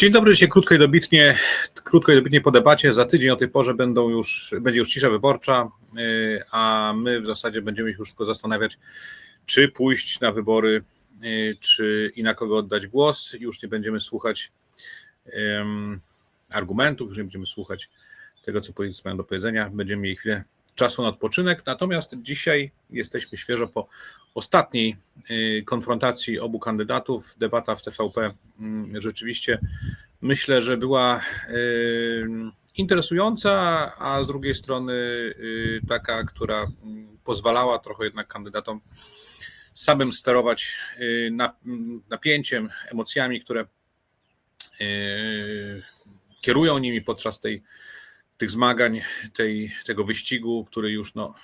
Dzień dobry, dzisiaj krótko i dobitnie, krótko i dobitnie po debacie. Za tydzień o tej porze będą już, będzie już cisza wyborcza, yy, a my w zasadzie będziemy się już tylko zastanawiać, czy pójść na wybory, yy, czy i na kogo oddać głos. Już nie będziemy słuchać um, argumentów, już nie będziemy słuchać tego, co politycy mają do powiedzenia. Będziemy mieli chwilę czasu na odpoczynek. Natomiast dzisiaj jesteśmy świeżo po ostatniej y, konfrontacji obu kandydatów. Debata w TVP mm, rzeczywiście myślę, że była y, interesująca, a z drugiej strony y, taka, która mm, pozwalała trochę jednak kandydatom samym sterować napięciem, emocjami, które kierują nimi podczas tej, tych zmagań, tej, tego wyścigu, który już no,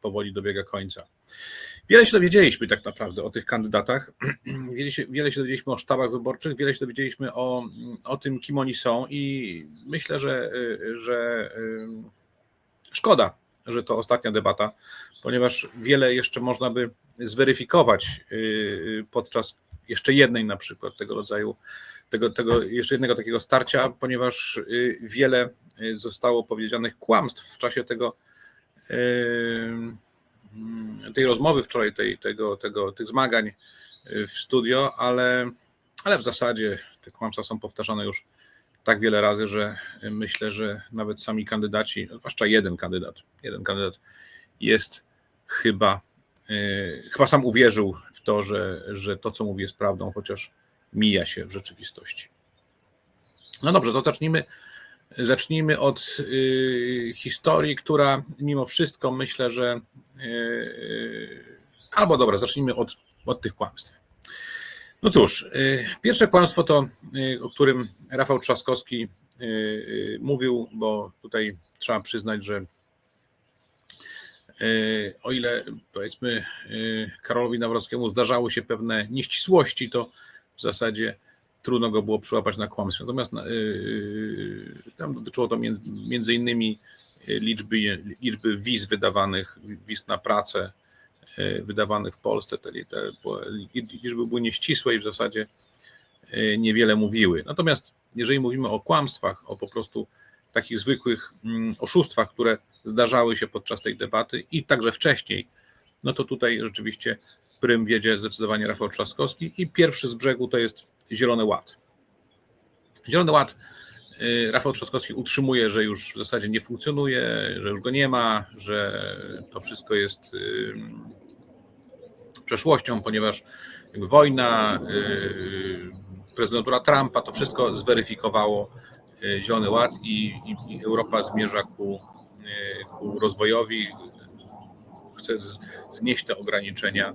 powoli dobiega końca. Wiele się dowiedzieliśmy tak naprawdę o tych kandydatach, wiele się, wiele się dowiedzieliśmy o sztabach wyborczych, wiele się dowiedzieliśmy o, o tym, kim oni są i myślę, że, że szkoda, że to ostatnia debata, ponieważ wiele jeszcze można by zweryfikować y, podczas jeszcze jednej na przykład tego rodzaju, tego, tego jeszcze jednego takiego starcia, ponieważ y, wiele zostało powiedzianych kłamstw w czasie tego tej rozmowy wczoraj, tej, tego, tego, tych zmagań y, w studio, ale, ale w zasadzie te kłamstwa są powtarzane już tak wiele razy, że myślę, że nawet sami kandydaci, zwłaszcza jeden kandydat, jeden kandydat jest chyba, yy, chyba sam uwierzył w to, że, że to, co mówi, jest prawdą, chociaż mija się w rzeczywistości. No dobrze, to zacznijmy Zacznijmy od y, historii, która mimo wszystko myślę, że. Y, albo dobra, zacznijmy od, od tych kłamstw. No cóż, y, pierwsze kłamstwo to, o którym Rafał Trzaskowski mówił, bo tutaj trzeba przyznać, że o ile powiedzmy Karolowi Nawrockiemu zdarzały się pewne nieścisłości, to w zasadzie trudno go było przyłapać na kłamstwie. Natomiast yy, tam dotyczyło to między, między innymi liczby, liczby wiz wydawanych, wiz na pracę wydawanych w Polsce. Te, te liczby były nieścisłe i w zasadzie niewiele mówiły. Natomiast jeżeli mówimy o kłamstwach, o po prostu takich zwykłych mm, oszustwach, które zdarzały się podczas tej debaty i także wcześniej, no to tutaj rzeczywiście prym wiedzie zdecydowanie Rafał Trzaskowski i pierwszy z brzegu to jest Zielony Ład. Zielony Ład y, Rafał Trzaskowski utrzymuje, że już w zasadzie nie funkcjonuje, że już go nie ma, że to wszystko jest y, przeszłością, ponieważ wojna, y, prezydentura Trumpa, to wszystko zweryfikowało Zielony Ład i, i Europa zmierza ku, ku rozwojowi, chce znieść te ograniczenia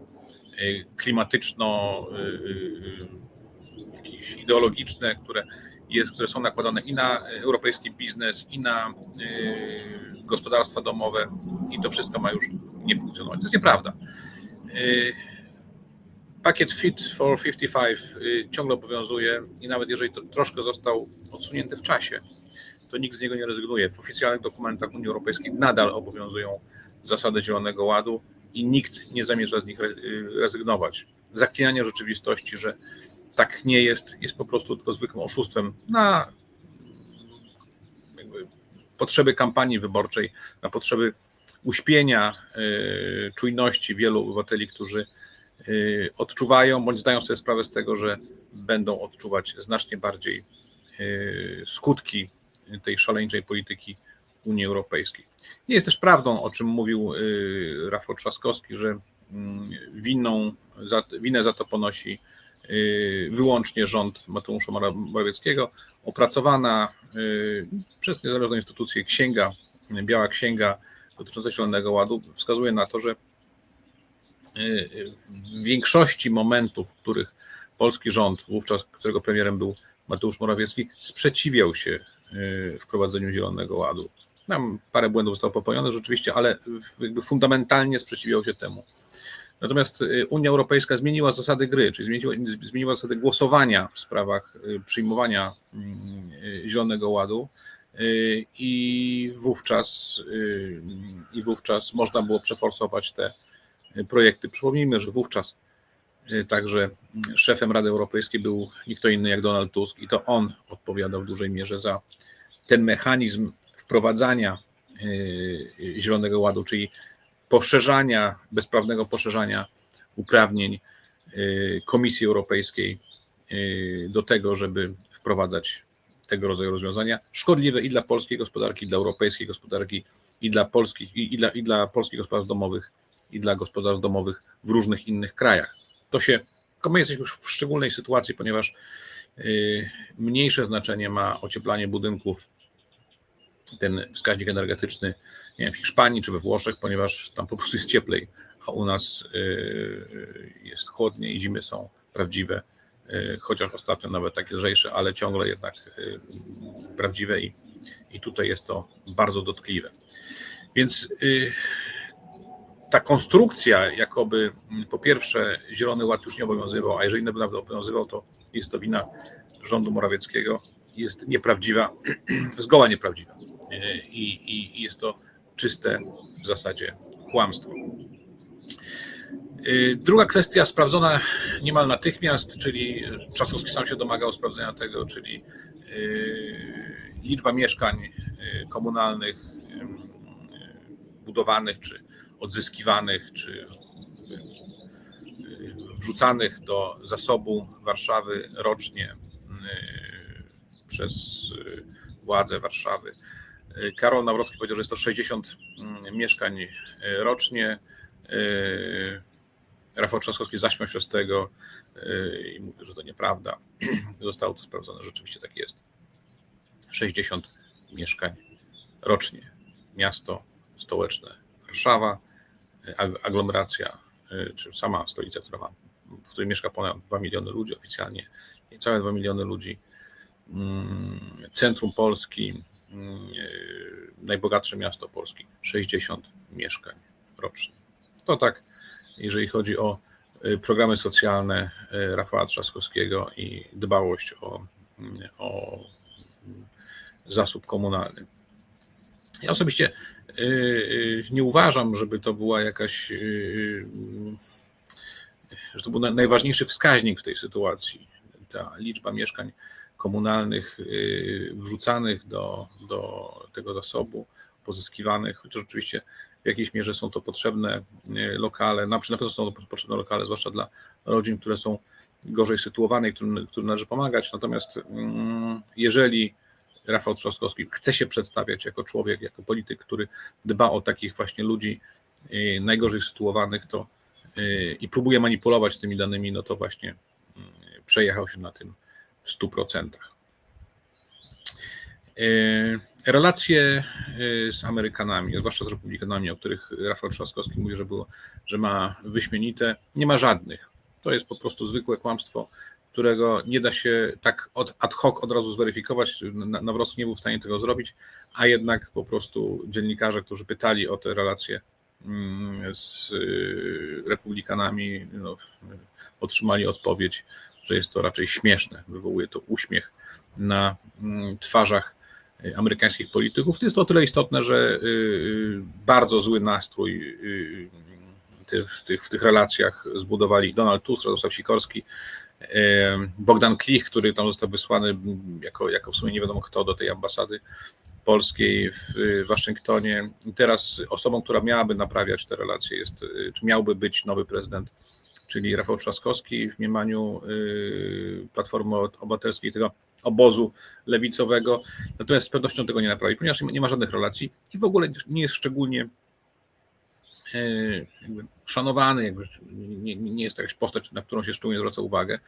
klimatyczno jakieś ideologiczne, które, jest, które są nakładane i na europejski biznes, i na y, gospodarstwa domowe, i to wszystko ma już nie funkcjonować. To jest nieprawda. Y, pakiet Fit for 55 y, ciągle obowiązuje i nawet jeżeli to troszkę został odsunięty w czasie, to nikt z niego nie rezygnuje. W oficjalnych dokumentach Unii Europejskiej nadal obowiązują zasady Zielonego Ładu i nikt nie zamierza z nich rezygnować. Zaklinanie rzeczywistości, że tak nie jest, jest po prostu tylko zwykłym oszustwem na potrzeby kampanii wyborczej, na potrzeby uśpienia y, czujności wielu obywateli, którzy y, odczuwają bądź zdają sobie sprawę z tego, że będą odczuwać znacznie bardziej y, skutki tej szaleńczej polityki Unii Europejskiej. Nie jest też prawdą, o czym mówił Rafał Trzaskowski, że mm, winą, winę za to ponosi Y, wyłącznie rząd Mateusza Morawieckiego, opracowana y, przez niezależną instytucję księga, biała księga dotycząca Zielonego Ładu wskazuje na to, że y, w większości momentów, w których polski rząd, wówczas którego premierem był Mateusz Morawiecki, sprzeciwiał się wprowadzeniu Zielonego Ładu. Tam parę błędów zostało popełnionych rzeczywiście, ale jakby fundamentalnie sprzeciwiał się temu. Natomiast y, Unia Europejska zmieniła zasady gry, czyli zmieniła, zmieniła zasady głosowania w sprawach y, przyjmowania mm, y, Zielonego Ładu i wówczas, i wówczas można było przeforsować te projekty. Przypomnijmy, że wówczas Także szefem Rady Europejskiej był nikt inny jak Donald Tusk i to on odpowiadał w dużej mierze za ten mechanizm wprowadzania Zielonego Ładu, czyli poszerzania, bezprawnego poszerzania uprawnień Komisji Europejskiej do tego, żeby wprowadzać tego rodzaju rozwiązania, szkodliwe i dla polskiej gospodarki, i dla europejskiej gospodarki, i dla polskich, i, i, dla, i dla polskich gospodarstw domowych, i dla gospodarstw domowych w różnych innych krajach. To się, my jesteśmy w szczególnej sytuacji, ponieważ y, mniejsze znaczenie ma ocieplanie budynków, ten wskaźnik energetyczny nie wiem, w Hiszpanii czy we Włoszech, ponieważ tam po prostu jest cieplej, a u nas y, jest chłodniej i zimy są prawdziwe Y, chociaż ostatnio nawet takie lżejsze, ale ciągle jednak y, prawdziwe i, i tutaj jest to bardzo dotkliwe. Więc y, ta konstrukcja, jakoby mm, po pierwsze Zielony Ład już nie obowiązywał, a jeżeli naprawdę obowiązywał, to jest to wina rządu Morawieckiego, jest nieprawdziwa, zgoła nieprawdziwa. I, i, i jest to czyste w zasadzie kłamstwo. Y, druga kwestia sprawdzona niemal natychmiast, czyli Trzaskowski sam się domagał sprawdzenia tego, czyli y, liczba mieszkań y, komunalnych budowanych, czy odzyskiwanych, czy wrzucanych do zasobu Warszawy rocznie przez władze Warszawy. Karol Nawrocki powiedział, że jest to 60 mieszkań rocznie. Rafał Trzaskowski zaśmiał się z tego yy, i mówił, że to nieprawda. Zostało to sprawdzone, rzeczywiście tak jest. 60 mieszkań rocznie. Miasto stołeczne Warszawa, aglomeracja, czy sama stolica, która ma, w której mieszka ponad 2 miliony ludzi oficjalnie, niecałe 2 miliony ludzi. Mm, centrum Polski, mm, najbogatsze miasto Polski, 60 mieszkań rocznie. To tak jeżeli chodzi o y, programy socjalne y, Rafała Trzaskowskiego i dbałość o, y, o zasób komunalny. Ja osobiście nie uważam, żeby to była jakaś, że to był najważniejszy wskaźnik w tej sytuacji. Ta liczba mieszkań komunalnych wrzucanych do, do tego zasobu, pozyskiwanych, chociaż oczywiście w jakiejś mierze są to potrzebne e, lokale, na pewno są to potrzebne lokale, zwłaszcza dla rodzin, które są gorzej sytuowane i którym, którym należy pomagać. Natomiast mm, jeżeli Rafał Trzaskowski chce się przedstawiać jako człowiek, jako polityk, który dba o takich właśnie ludzi e, najgorzej sytuowanych, to i próbuje manipulować tymi danymi, no to właśnie mm, przejechał się na tym w 100%. Relacje y, z Amerykanami, zwłaszcza z Republikanami, o których Rafał Trzaskowski mówi, że, było, że ma wyśmienite, nie ma żadnych. To jest po prostu zwykłe kłamstwo, którego nie da się tak od, ad hoc od razu zweryfikować. Nawrocki nie był w stanie tego zrobić, a jednak po prostu dziennikarze, którzy pytali o te relacje mm, z y, Republikanami, no, otrzymali odpowiedź, że jest to raczej śmieszne. Wywołuje to uśmiech na mm, twarzach amerykańskich polityków. To jest o tyle istotne, że y, y, bardzo zły nastrój y, w tych, w tych relacjach zbudowali Donald Tusk, Radosław Sikorski, Bogdan Klich, który tam został wysłany jako, jako w sumie nie wiadomo kto do tej ambasady polskiej w Waszyngtonie. I teraz osobą, która miałaby naprawiać te relacje jest, czy miałby być nowy prezydent, czyli Rafał Trzaskowski w mniemaniu Platformy Obywatelskiej, tego obozu lewicowego, natomiast z pewnością tego nie naprawi, ponieważ nie ma żadnych relacji i w ogóle nie jest szczególnie e, jakby szanowany, jakby nie, nie jest to jakaś postać, na którą się szczególnie zwraca uwagę.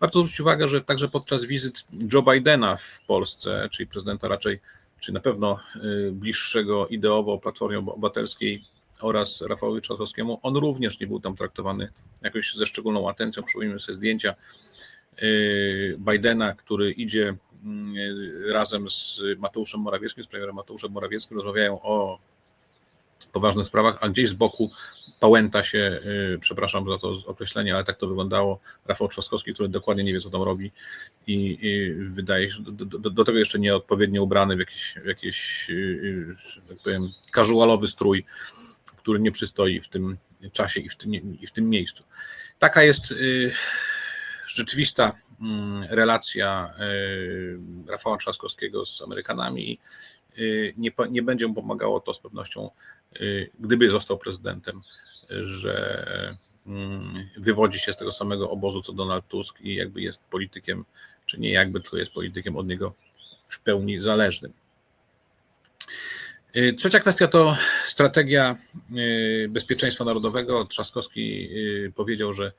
Warto zwrócić uwagę, że także podczas wizyt Joe Bidena w Polsce, czyli prezydenta raczej, czy na pewno e, bliższego ideowo Platformie Obywatelskiej oraz Rafałowi Trzaskowskiemu, on również nie był tam traktowany jakoś ze szczególną atencją. Przypomnijmy sobie zdjęcia Y, Bidena, który idzie mm, razem z Mateuszem Morawieckim, z premierem Mateuszem Morawieckim, rozmawiają o poważnych sprawach, a gdzieś z boku pałęta się, y, przepraszam za to określenie, ale tak to wyglądało, Rafał Trzaskowski, który dokładnie nie wie, co tam robi i, i wydaje się, do, do, do, tego jeszcze nieodpowiednio ubrany w jakiś, w jakiś tak powiem, casualowy strój, który nie przystoi w tym czasie i w tym, i w tym miejscu. Taka jest rzeczywista mm, relacja Rafała Trzaskowskiego z Amerykanami. Nie, nie będzie mu pomagało to z pewnością, gdyby został prezydentem, że mm, wywodzi się z tego samego obozu co Donald Tusk i jakby jest politykiem, czy nie jakby, tylko jest politykiem od niego w pełni zależnym. Y, trzecia kwestia to strategia y, bezpieczeństwa narodowego. Trzaskowski y, powiedział, że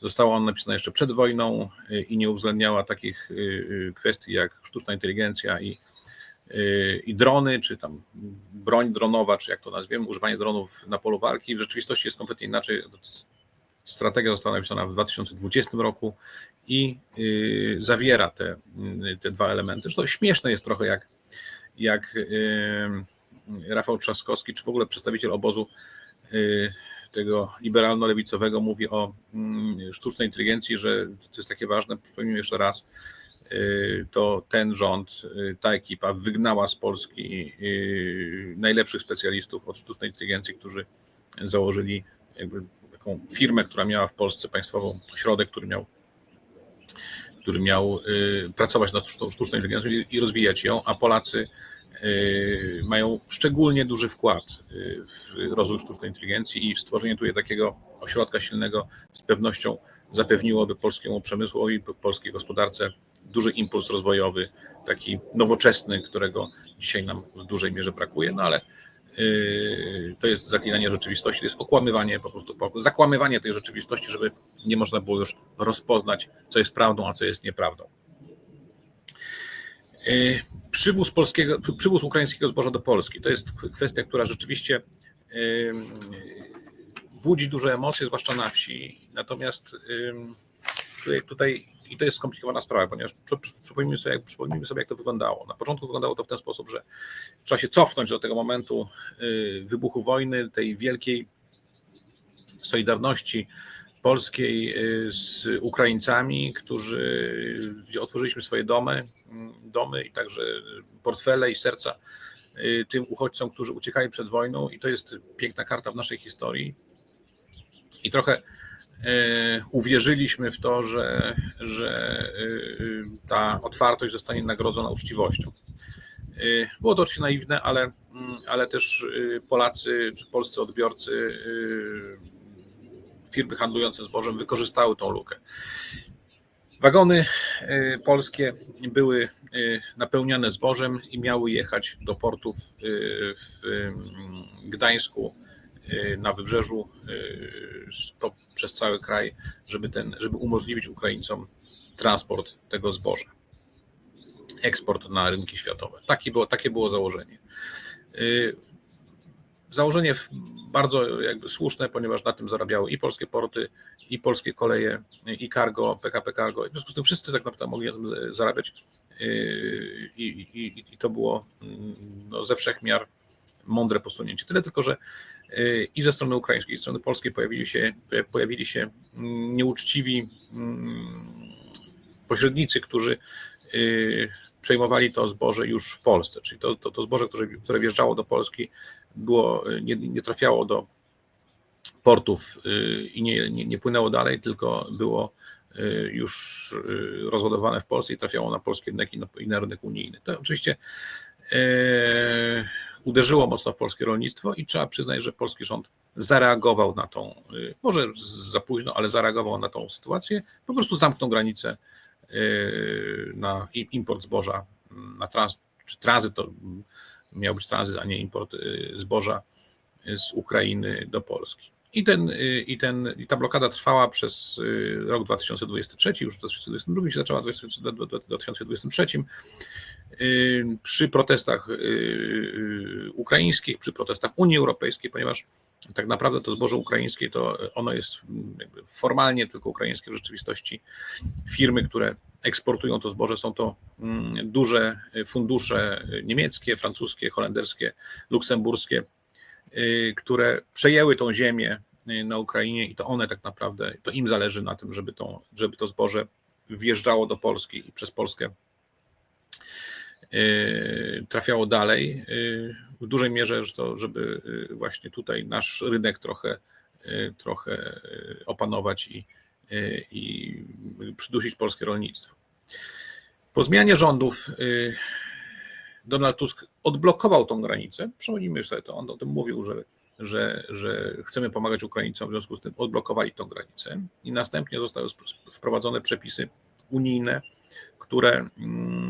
została ona napisana jeszcze przed wojną i nie uwzględniała takich kwestii jak sztuczna inteligencja i, i drony, czy tam broń dronowa, czy jak to nazwiemy, używanie dronów na polu walki. W rzeczywistości jest kompletnie inaczej. Strategia została napisana w 2020 roku i y, zawiera te, y, te dwa elementy. Zresztą śmieszne jest trochę, jak, jak y, Rafał Trzaskowski, czy w ogóle przedstawiciel obozu tego liberalno-lewicowego mówi o mm, sztucznej inteligencji, że to jest takie ważne, przypomnę jeszcze raz, to ten rząd, ta ekipa wygnała z Polski najlepszych specjalistów od sztucznej inteligencji, którzy założyli jakby taką firmę, która miała w Polsce państwową ośrodek, który miał który miał y, pracować nad sztuczną inteligencją i rozwijać ją, a Polacy y, mają szczególnie duży wkład y, w rozwój sztucznej inteligencji i stworzenie tutaj takiego ośrodka silnego z pewnością zapewniłoby polskiemu przemysłowi, polskiej gospodarce duży impuls rozwojowy, taki nowoczesny, którego dzisiaj nam w dużej mierze brakuje, no ale to jest zaklinanie rzeczywistości, to jest okłamywanie, po prostu zakłamywanie tej rzeczywistości, żeby nie można było już rozpoznać, co jest prawdą, a co jest nieprawdą. Yy, przywóz, polskiego, przywóz ukraińskiego zboża do Polski to jest kwestia, która rzeczywiście yy, budzi duże emocje, zwłaszcza na wsi. Natomiast tutaj i to jest skomplikowana sprawa, ponieważ przypomnijmy sobie, przypomnijmy sobie, jak to wyglądało. Na początku wyglądało to w ten sposób, że trzeba się cofnąć do tego momentu y, wybuchu wojny, tej wielkiej solidarności polskiej y, z Ukraińcami, którzy, gdzie otworzyliśmy swoje domy, mm, domy i także portfele i serca y, tym uchodźcom, którzy uciekali przed wojną i to jest piękna karta w naszej historii. I trochę uwierzyliśmy w to, że, że e, ta otwartość zostanie nagrodzona uczciwością. E, było to oczywiście naiwne, ale, mm, ale też Polacy czy polscy odbiorcy, firmy handlujące zbożem wykorzystały tą lukę. Wagony polskie były napełniane zbożem i miały jechać do portów w Gdańsku, Y, na wybrzeżu, y, to przez cały kraj, żeby, ten, żeby umożliwić Ukraińcom transport tego zboża, eksport na rynki światowe. Takie było, takie było założenie. Y, założenie bardzo jakby słuszne, ponieważ na tym zarabiały i polskie porty, i polskie koleje, i cargo, PKP Cargo. W związku z tym wszyscy tak naprawdę mogli na tym zarabiać i, i, i to było mm, no, ze wszech miar mądre posunięcie. Tyle tylko, że i ze strony ukraińskiej, i ze strony polskiej pojawili się, pojawili się nieuczciwi mm, pośrednicy, którzy y, przejmowali to zboże już w Polsce, czyli to, to, to zboże, które, które wjeżdżało do Polski, było, nie, nie trafiało do portów y, i nie, nie, nie płynęło dalej, tylko było y, już rozładowane w Polsce i trafiało na polski rynek i na rynek unijny. To oczywiście uderzyło mocno w polskie rolnictwo i trzeba przyznać, że polski rząd zareagował na tą, y, może za późno, ale zareagował na tą sytuację, po prostu zamknął granicę y, na import zboża, na trans, czy tranzyt to miał być tranzyt, a nie import zboża z Ukrainy do Polski. I, ten, i, ten, I ta blokada trwała przez rok 2023, już w 2022 się zaczęła, w 2023. Przy protestach y, y, ukraińskich, przy protestach Unii Europejskiej, ponieważ tak naprawdę to zboże ukraińskie to ono jest formalnie tylko ukraińskie, w rzeczywistości. Firmy, które eksportują to zboże są to mm, duże fundusze niemieckie, francuskie, holenderskie, luksemburskie, y, które przejęły tą ziemię na Ukrainie i to one tak naprawdę, to im zależy na tym, żeby to, żeby to zboże wjeżdżało do Polski i przez Polskę Y, trafiało dalej. Y, w dużej mierze, żeby właśnie tutaj nasz rynek trochę, trochę opanować i, i przydusić polskie rolnictwo. Po zmianie rządów Donald Tusk odblokował tą granicę. Przypomnijmy sobie to, on o tym mówił, że, że, że chcemy pomagać Ukraińcom, w związku z tym odblokowali tą granicę i następnie zostały wprowadzone przepisy unijne, które mm,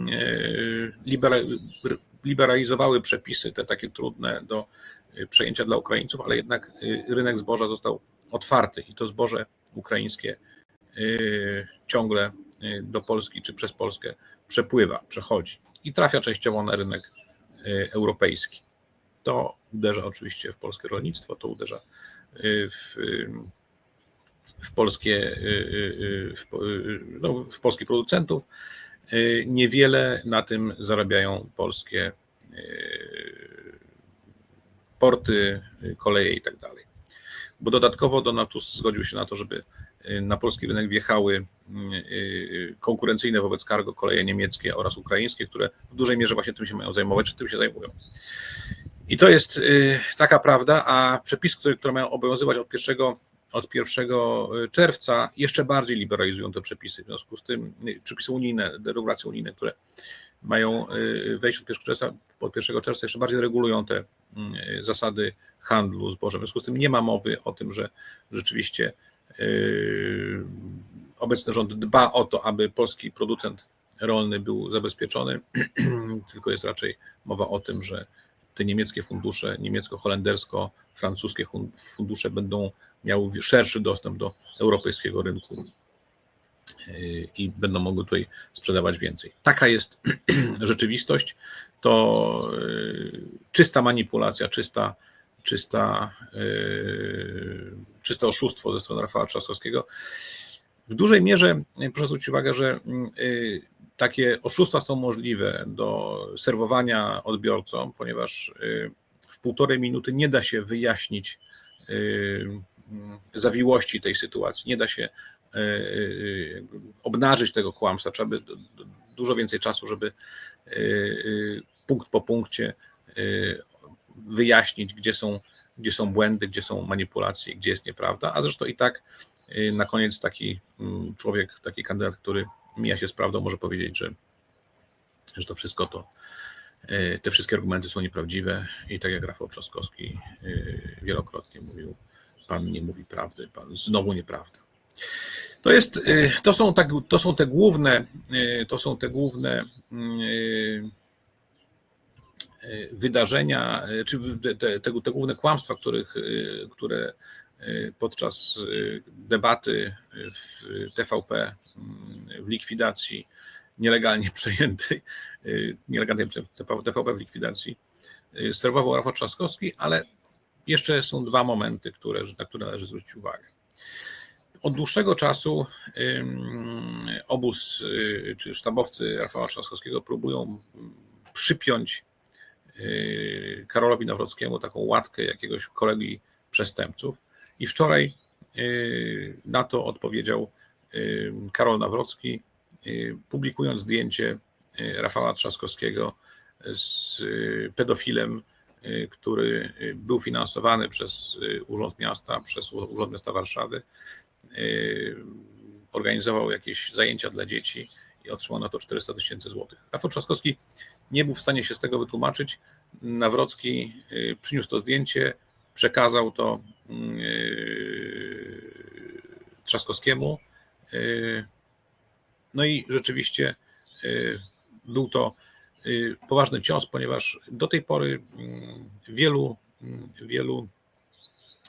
liberalizowały przepisy, te takie trudne do e, przejęcia dla Ukraińców, ale jednak e, rynek zboża został otwarty i to zboże ukraińskie ciągle do Polski czy przez Polskę przepływa, przechodzi i trafia częściowo na rynek europejski. To uderza oczywiście w polskie rolnictwo, to uderza w, w, polskie, w, no, w polskich producentów, niewiele na tym zarabiają polskie y, porty, y, koleje i tak. Bo dodatkowo Donatus zgodził się na to, żeby na polski rynek wjechały konkurencyjne wobec cargo koleje niemieckie oraz ukraińskie, które w dużej mierze właśnie tym się mają zajmować, czy tym się zajmują. I to jest taka prawda, a przepisy, które, które mają obowiązywać od 1 od 1 y, czerwca jeszcze bardziej liberalizują te przepisy. W związku z tym y, przepisy unijne, regulacje unijne, które mają y, wejść od 1 czerwca, od 1 czerwca jeszcze bardziej regulują te zasady handlu zbożem. W związku z tym nie ma mowy o tym, że rzeczywiście obecny rząd dba o to, aby polski producent rolny był zabezpieczony, tylko jest raczej mowa o tym, że te niemieckie fundusze, niemiecko-holendersko-francuskie fundusze będą miały szerszy dostęp do europejskiego rynku yy, i będą mogły tutaj sprzedawać więcej. Taka jest rzeczywistość. To yy, czysta manipulacja, czysta, czysta, yy, czyste oszustwo ze strony Rafała Trzaskowskiego. W dużej mierze proszę zwrócić uwagę, że takie oszustwa są możliwe do serwowania odbiorcom, ponieważ w półtorej minuty nie da się wyjaśnić zawiłości tej sytuacji. Nie da się e, e, obnażyć tego kłamstwa. Trzeba by dużo więcej czasu, żeby e, punkt po punkcie wyjaśnić, gdzie są, gdzie są błędy, gdzie są manipulacje, gdzie jest nieprawda. A zresztą i tak na koniec taki mm, człowiek, taki kandydat, który mija się z prawdą, może powiedzieć, że, że to wszystko to, te wszystkie argumenty są nieprawdziwe i tak jak Rafał Trzaskowski wielokrotnie mówił, Pan nie mówi prawdy, Pan znowu nieprawda. To, jest, y, to, są, tak, to są te główne, y, to są te główne y, wydarzenia, czy te, te, te główne kłamstwa, których, które podczas debaty w TVP w likwidacji nielegalnie przejętej, nielegalnie TVP w likwidacji serwował Rafał Trzaskowski, ale jeszcze są dwa momenty, które, na które należy zwrócić uwagę. Od dłuższego czasu obóz y, czy sztabowcy Rafała Trzaskowskiego próbują przypiąć y, Karolowi Nawrockiemu taką łatkę jakiegoś kolegi przestępców. I wczoraj y, na to odpowiedział Karol Nawrocki, publikując zdjęcie Rafała Trzaskowskiego z pedofilem który y, był finansowany przez y, Urząd Miasta, przez Urząd Miasta Warszawy, organizował jakieś zajęcia dla dzieci i otrzymał na to 400 tysięcy złotych. Rafał Trzaskowski nie był w stanie się z tego wytłumaczyć. Nawrocki przyniósł to zdjęcie, przekazał to Trzaskowskiemu. No i rzeczywiście był to Y, poważny cios, ponieważ do tej pory mm, wielu, mm, wielu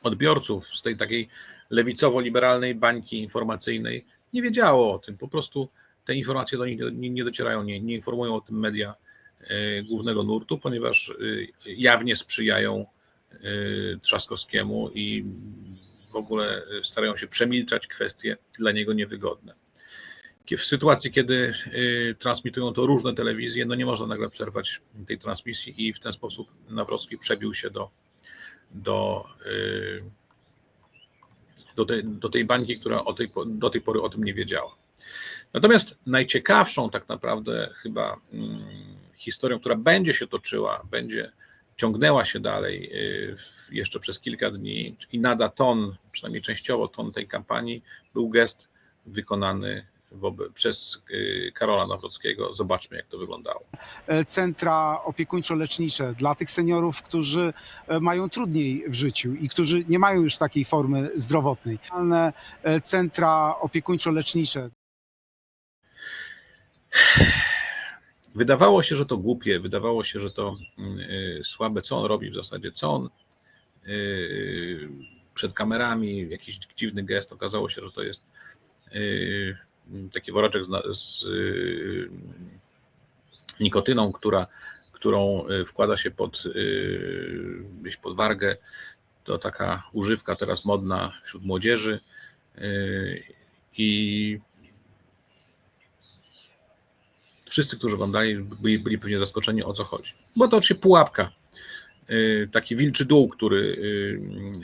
odbiorców z tej takiej lewicowo-liberalnej bańki informacyjnej nie wiedziało o tym. Po prostu te informacje do nich nie docierają, nie, nie informują o tym media y, głównego nurtu, ponieważ y, jawnie sprzyjają Trzaskowskiemu i w ogóle starają się przemilczać kwestie dla niego niewygodne w sytuacji, kiedy y, transmitują to różne telewizje, no nie można nagle przerwać tej transmisji i w ten sposób Nawrocki przebił się do, do, y, do, tej, do tej bańki, która o tej, do tej pory o tym nie wiedziała. Natomiast najciekawszą tak naprawdę chyba mm, historią, która będzie się toczyła, będzie ciągnęła się dalej y, jeszcze przez kilka dni i nada ton, przynajmniej częściowo ton tej kampanii, był gest wykonany przez y, Karola Nawrockiego. Zobaczmy, jak to wyglądało. E, centra opiekuńczo-lecznicze dla tych seniorów, którzy e, mają trudniej w życiu i którzy nie mają już takiej formy zdrowotnej. E, centra opiekuńczo-lecznicze. Wydawało się, że to głupie, wydawało się, że to y, słabe. Co on robi w zasadzie? Co on y, przed kamerami, jakiś dziwny gest. Okazało się, że to jest taki woreczek z, z nikotyną, która, którą wkłada się pod, gdzieś pod wargę. To taka używka teraz modna wśród młodzieży. I wszyscy, którzy oglądali, byli, byli pewnie zaskoczeni, o co chodzi. Bo to oczywiście pułapka, y, taki wilczy dół, który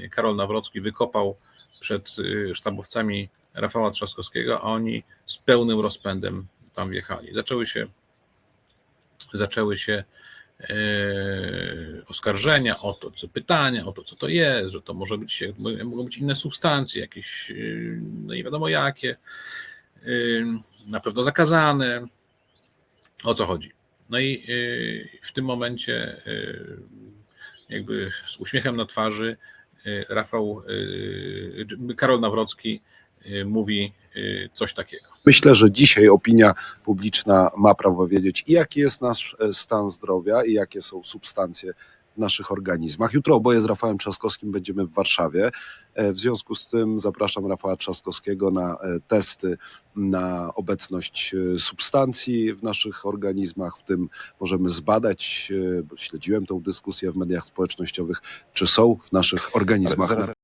y, Karol Nawrocki wykopał przed y, sztabowcami Rafała Trzaskowskiego, a oni z pełnym rozpędem tam wjechali. Zaczęły się, zaczęły się oskarżenia o to, co pytania, o to, co to jest, że to może być, mogą być inne substancje, jakieś, no nie wiadomo jakie, na pewno zakazane, o co chodzi. No i w tym momencie, jakby z uśmiechem na twarzy, Rafał, Karol Nawrocki mówi coś takiego. Myślę, że dzisiaj opinia publiczna ma prawo wiedzieć, jaki jest nasz e, stan zdrowia i jakie są substancje naszych organizmach. Jutro oboje z Rafałem Trzaskowskim będziemy w Warszawie. E, w związku z tym zapraszam Rafała Trzaskowskiego na e, testy na obecność substancji w naszych organizmach. W tym możemy zbadać, bo śledziłem tą dyskusję w mediach społecznościowych, czy są w naszych organizmach.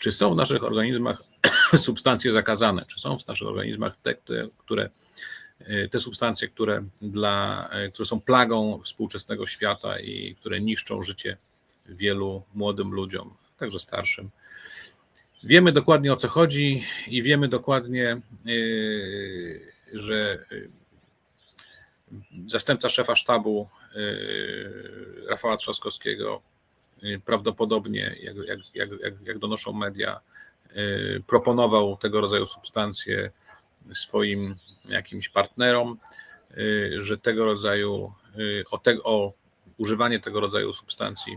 Czy są w naszych organizmach substancje zakazane? Czy są w naszych organizmach te, które E, te substancje, które, dla, e, które są plagą współczesnego świata i które niszczą życie wielu młodym ludziom, także starszym. Wiemy dokładnie o co chodzi i wiemy dokładnie, e, że zastępca szefa sztabu Rafała Trzaskowskiego prawdopodobnie, jak, jak, jak, jak donoszą media, proponował tego rodzaju substancje swoim jakimś partnerom, y, że tego rodzaju, y, o, te, o używanie tego rodzaju substancji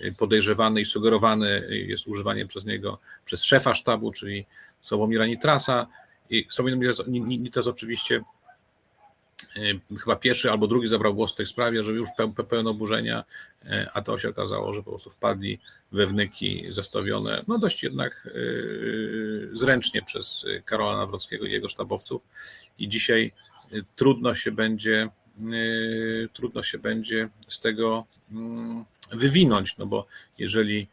y, podejrzewany i sugerowany jest używanie przez niego, przez szefa sztabu, czyli Sławomira Nitrasa. I Sławomir Nitras oczywiście chyba pierwszy albo drugi zabrał głos w tej sprawie, że już pełno oburzenia, a to się okazało, że po prostu wpadli we wnyki zestawione, no dość jednak zręcznie przez Karola Nawrockiego i jego sztabowców i dzisiaj y, trudno się będzie, y, trudno się będzie z tego mm, wywinąć, no bo jeżeli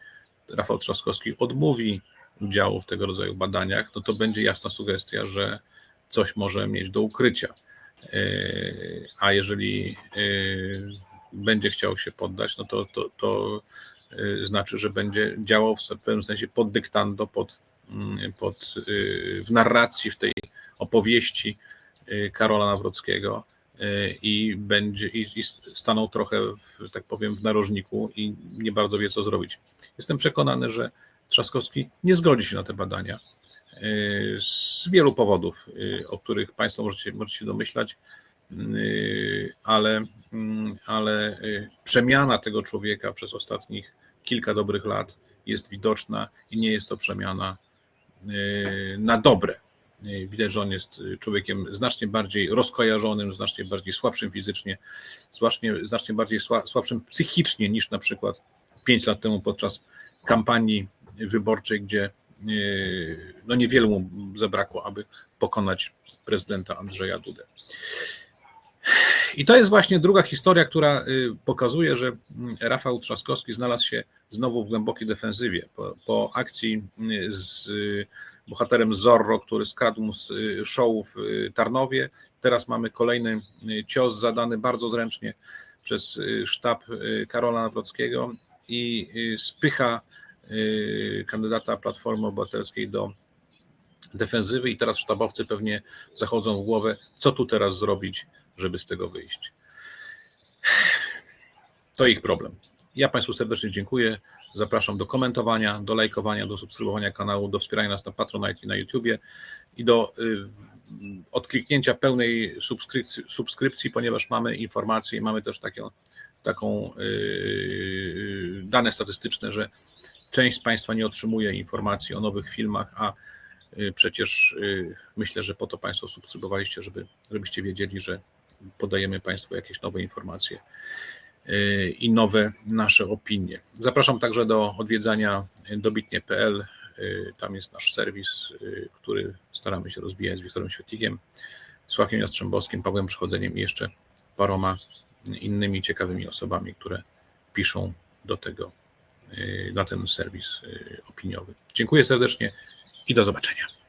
Rafał Trzaskowski odmówi udziału w tego rodzaju badaniach, no to będzie jasna sugestia, że coś może mieć do ukrycia. Y, a jeżeli będzie chciał się poddać, no to, to, to znaczy, że będzie działał w pewnym sensie pod dyktando, pod, mm, pod, w narracji, w tej opowieści Karola Nawrockiego i będzie i, i stanął trochę, w, tak powiem, w narożniku i nie bardzo wie, co zrobić. Jestem przekonany, że Trzaskowski nie zgodzi się na te badania z wielu powodów, o których Państwo możecie, możecie się domyślać, ale, mm, ale przemiana tego człowieka przez ostatnich kilka dobrych lat jest widoczna i nie jest to przemiana na dobre. Widać, że on jest y, człowiekiem znacznie bardziej rozkojarzonym, znacznie bardziej słabszym fizycznie, znacznie, znacznie bardziej słabszym psychicznie niż na przykład pięć lat temu podczas kampanii wyborczej, gdzie y, no niewiele mu zabrakło, aby pokonać prezydenta Andrzeja Dudę. I to jest właśnie druga historia, która y, pokazuje, że mm, Rafał Trzaskowski znalazł się znowu w głębokiej defensywie. Po, po akcji z bohaterem Zorro, który skradł mu z y, show w y, Tarnowie. Teraz mamy kolejny y, cios zadany bardzo zręcznie przez sztab Karola Nawrockiego i spycha kandydata Platformy Obywatelskiej do defensywy i teraz sztabowcy pewnie zachodzą w głowę, co tu teraz zrobić, żeby z tego wyjść. to ich problem. Ja Państwu serdecznie dziękuję. Zapraszam do komentowania, do lajkowania, do subskrybowania kanału, do wspierania nas na Patronite i na YouTubie i do y, odkliknięcia pełnej subskrypcji, subskrypcji, ponieważ mamy informacje i mamy też taką, taką y, dane statystyczne, że część z Państwa nie otrzymuje informacji o nowych filmach, a y, przecież y, myślę, że po to Państwo subskrybowaliście, żeby, żebyście wiedzieli, że podajemy Państwu jakieś nowe informacje y, i nowe nasze opinie. Zapraszam także do odwiedzania dobitnie.pl. Tam jest nasz serwis, który staramy się rozwijać z Wiktorem Świetlikiem, Sławkiem Jastrzębowskim, Pawłem Przychodzeniem i jeszcze paroma innymi ciekawymi osobami, które piszą do tego, na ten serwis y, opiniowy. Dziękuję serdecznie i do zobaczenia.